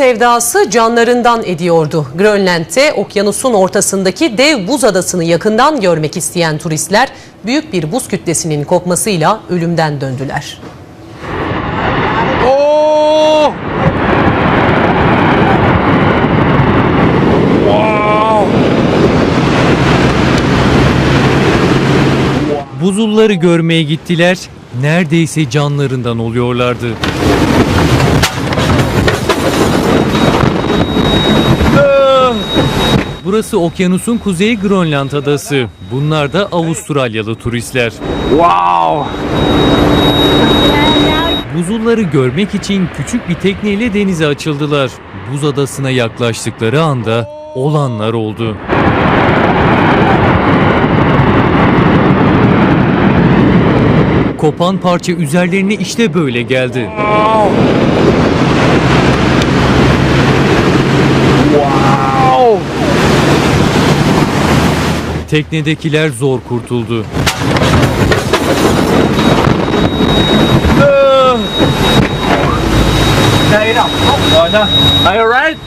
sevdası canlarından ediyordu. Grönland'de okyanusun ortasındaki dev buz adasını yakından görmek isteyen turistler büyük bir buz kütlesinin kopmasıyla ölümden döndüler. Oh! Wow! Buzulları görmeye gittiler, neredeyse canlarından oluyorlardı. Burası okyanusun kuzey Grönland adası. Bunlar da Avustralyalı turistler. Wow! Buzulları görmek için küçük bir tekneyle denize açıldılar. Buz adasına yaklaştıkları anda olanlar oldu. Kopan parça üzerlerine işte böyle geldi. Wow! Wow! Teknedekiler zor kurtuldu. Ah! Are you alright?